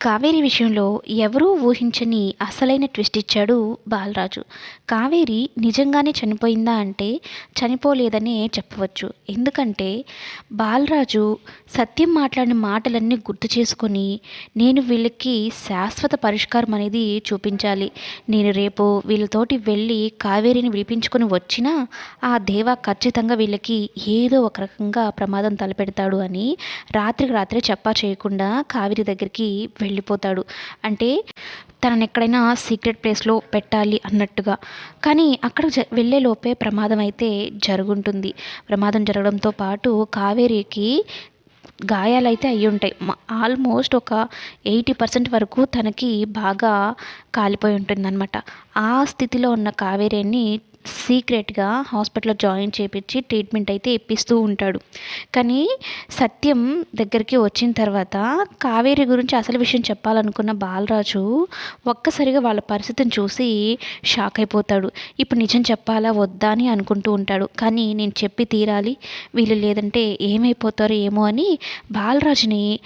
కావేరి విషయంలో ఎవరూ ఊహించని అసలైన ట్విస్ట్ ఇచ్చాడు బాలరాజు. కావేరి నిజంగానే చనిపోయిందా అంటే చనిపోలేదనే చెప్పవచ్చు. ఎందుకంటే బాలరాజు సత్యం మాట్లాడిన మాటలన్నీ గుర్తు చేసుకొని నేను వీళ్ళకి శాశ్వత పరిష్కారం అనేది చూపించాలి. నేను రేపు వీళ్ళతోటి వెళ్ళి కావేరిని విడిపించుకొని వచ్చినా ఆ దేవ ఖచ్చితంగా వీళ్ళకి ఏదో ఒక రకంగా ప్రమాదం తలపెడతాడు అని రాత్రికి రాత్రి చెప్పా చేయకుండా కావేరి దగ్గరికి వెళ్ళిపోతాడు. అంటే తనని ఎక్కడైనా సీక్రెట్ ప్లేస్లో పెట్టాలి అన్నట్టుగా. కానీ అక్కడ జ వెళ్ళే లోపే ప్రమాదం అయితే జరుగుంటుంది. ప్రమాదం జరగడంతో పాటు కావేరికి గాయాలైతే అయ్యి ఉంటాయి. ఆల్మోస్ట్ ఒక ఎయిటీ పర్సెంట్ వరకు తనకి బాగా కాలిపోయి ఉంటుందన్నమాట. ఆ స్థితిలో ఉన్న కావేరిని సీక్రెట్గా హాస్పిటల్లో జాయిన్ చేపించి ట్రీట్మెంట్ అయితే ఇప్పిస్తూ ఉంటాడు. కానీ సత్యం దగ్గరికి వచ్చిన తర్వాత కావేరి గురించి అసలు విషయం చెప్పాలనుకున్న బాలరాజు ఒక్కసారిగా వాళ్ళ పరిస్థితిని చూసి షాక్ అయిపోతాడు. ఇప్పుడు నిజం చెప్పాలా వద్దా అని అనుకుంటూ ఉంటాడు. కానీ నేను చెప్పి తీరాలి. వీళ్ళు లేదంటే ఏమైపోతారో ఏమో అని బాలరాజుని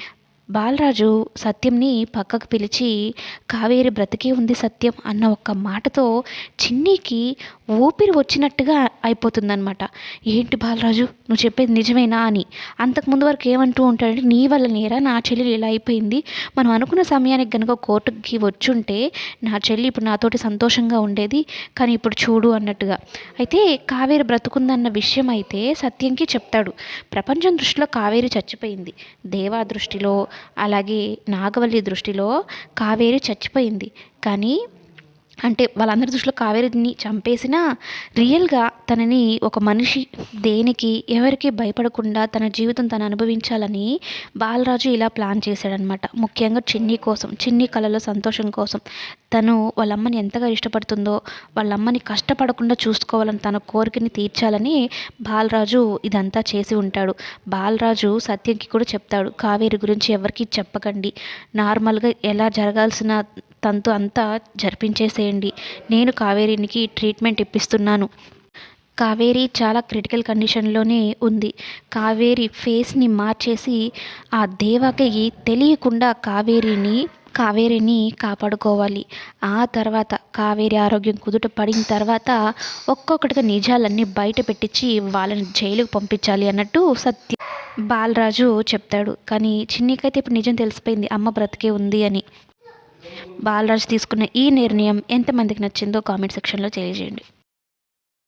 బాలరాజు సత్యంని పక్కకు పిలిచి కావేరి బ్రతికే ఉంది సత్యం అన్న ఒక్క మాటతో చిన్నీకి ఊపిరి వచ్చినట్టుగా అయిపోతుందన్నమాట. ఏంటి బాలరాజు నువ్వు చెప్పేది నిజమేనా అని. అంతకుముందు వరకు ఏమంటూ ఉంటాడంటే నీ వల్ల నేరా నా చెల్లి ఇలా అయిపోయింది. మనం అనుకున్న సమయానికి కనుక కోర్టుకి వచ్చుంటే నా చెల్లి ఇప్పుడు నాతోటి సంతోషంగా ఉండేది. కానీ ఇప్పుడు చూడు అన్నట్టుగా. అయితే కావేరి బ్రతుకుందన్న విషయం అయితే సత్యంకి చెప్తాడు. ప్రపంచం దృష్టిలో కావేరి చచ్చిపోయింది. దేవా దృష్టిలో అలాగే నాగవల్లి దృష్టిలో కావేరి చచ్చిపోయింది. కానీ అంటే వాళ్ళందరి దృష్టిలో కావేరిని చంపేసినా రియల్గా తనని ఒక మనిషి దేనికి ఎవరికి భయపడకుండా తన జీవితం తను అనుభవించాలని బాలరాజు ఇలా ప్లాన్ చేశాడనమాట ముఖ్యంగా చిన్ని కోసం చిన్ని కళలో సంతోషం కోసం. తను వాళ్ళ అమ్మని ఎంతగా ఇష్టపడుతుందో వాళ్ళ అమ్మని కష్టపడకుండా చూసుకోవాలని తన కోరికని తీర్చాలని బాలరాజు ఇదంతా చేసి ఉంటాడు. బాలరాజు సత్యంకి కూడా చెప్తాడు కావేరి గురించి ఎవరికి చెప్పకండి. నార్మల్గా ఎలా జరగాల్సిన తంతు అంతా జరిపించేసేయండి. నేను కావేరీనికి ట్రీట్మెంట్ ఇప్పిస్తున్నాను. కావేరి చాలా క్రిటికల్ కండిషన్లోనే ఉంది. కావేరి ఫేస్ని మార్చేసి ఆ దేవకి తెలియకుండా కావేరిని కావేరిని కాపాడుకోవాలి. ఆ తర్వాత కావేరి ఆరోగ్యం కుదుట పడిన తర్వాత ఒక్కొక్కటిగా నిజాలన్నీ బయట పెట్టించి వాళ్ళని జైలుకు పంపించాలి అన్నట్టు సత్య బాలరాజు చెప్తాడు. కానీ చిన్నికైతే ఇప్పుడు నిజం తెలిసిపోయింది. అమ్మ బ్రతికే ఉంది అని. బాలరాజ్ తీసుకున్న ఈ నిర్ణయం ఎంతమందికి నచ్చిందో కామెంట్ సెక్షన్లో తెలియజేయండి.